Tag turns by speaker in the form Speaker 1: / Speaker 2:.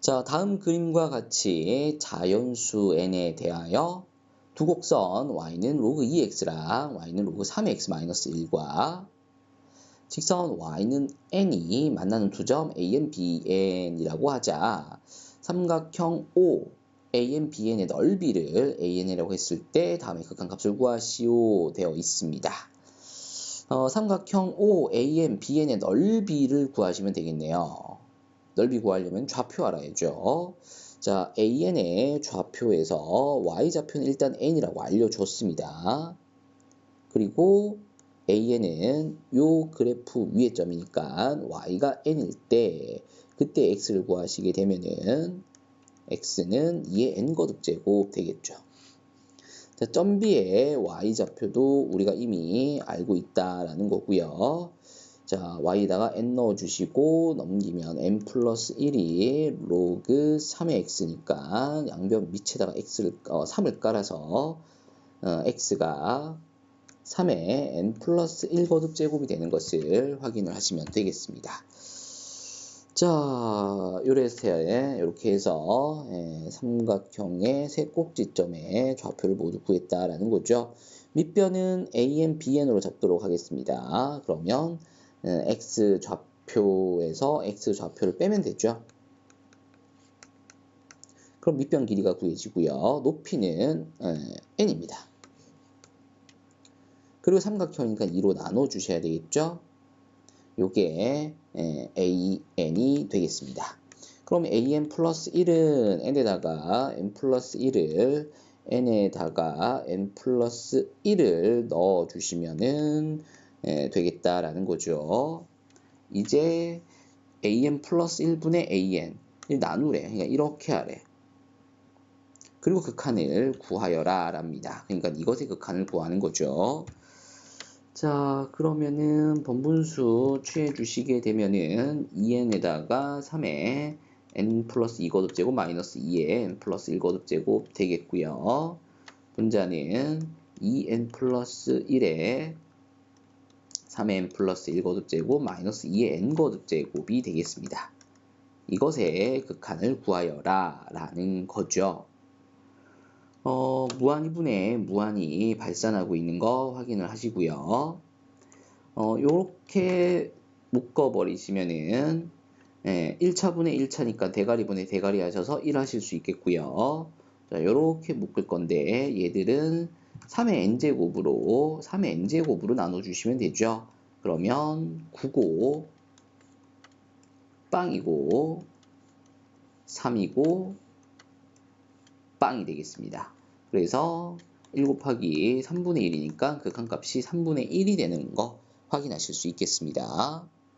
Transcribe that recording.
Speaker 1: 자, 다음 그림과 같이 자연수 n에 대하여 두 곡선 y는 로그 2x랑 y는 로그 3x-1과 직선 y는 n이 만나는 두 점 an, bn이라고 하자 삼각형 O an, bn의 넓이를 an이라고 했을 때 다음에 극한값을 구하시오 되어 있습니다. 어, 삼각형 O, an, bn의 넓이를 구하시면 되겠네요. 넓이 구하려면 좌표 알아야죠. 자, AN의 좌표에서 Y좌표는 일단 N이라고 알려줬습니다. 그리고 AN은 요 그래프 위의 점이니까 Y가 N일 때 그때 X를 구하시게 되면은 X는 2의 N 거듭 제곱 되겠죠. 자, 점 B의 Y좌표도 우리가 이미 알고 있다라는 거고요. 자, y에다가 n 넣어주시고 넘기면 n 플러스 1이 로그 3의 x니까 양변 밑에다가 x를 어, 3을 깔아서 어, x가 3의 n 플러스 1 거듭 제곱이 되는 것을 확인을 하시면 되겠습니다. 자, 요래서에 이렇게 해서 예, 삼각형의 세 꼭지점의 좌표를 모두 구했다라는 거죠. 밑변은 AN, BN으로 잡도록 하겠습니다. 그러면 x 좌표에서 x 좌표를 빼면 되죠. 그럼 밑변 길이가 구해지고요. 높이는 n입니다. 그리고 삼각형이니까 2로 나눠 주셔야 되겠죠. 요게 an이 되겠습니다. 그럼 an 플러스 1은 n에다가 n 플러스 1을 n에다가 n 플러스 1을 넣어 주시면은 예, 되겠다라는 거죠. 이제 an 플러스 1분의 an 나누래. 그러니까 이렇게 하래. 그리고 극한을 구하여라 랍니다. 그러니까 이것의 극한을 구하는 거죠. 자 그러면은 번분수 취해 주시게 되면은 2n에다가 3에 n 플러스 2거듭 제곱 마이너스 2에 n 플러스 1거듭 제곱 되겠고요. 분자는 2n 플러스 1에 3n 플러스 1거듭 제곱 마이너스 2의 n거듭 제곱이 되겠습니다. 이것의 극한을 구하여라 라는 거죠. 어, 무한이분에 무한이 발산하고 있는 거 확인을 하시고요. 어, 요렇게 묶어버리시면은 예, 1차분의 1차니까 대가리분의 대가리 하셔서 1 하실 수 있겠고요. 자, 요렇게 묶을 건데 얘들은 3의 n제곱으로 3의 n제곱으로 나눠주시면 되죠. 그러면 9고 빵이고 3이고 빵이 되겠습니다. 그래서 1 곱하기 3분의 1이니까 극한값이 3분의 1이 되는 거 확인하실 수 있겠습니다.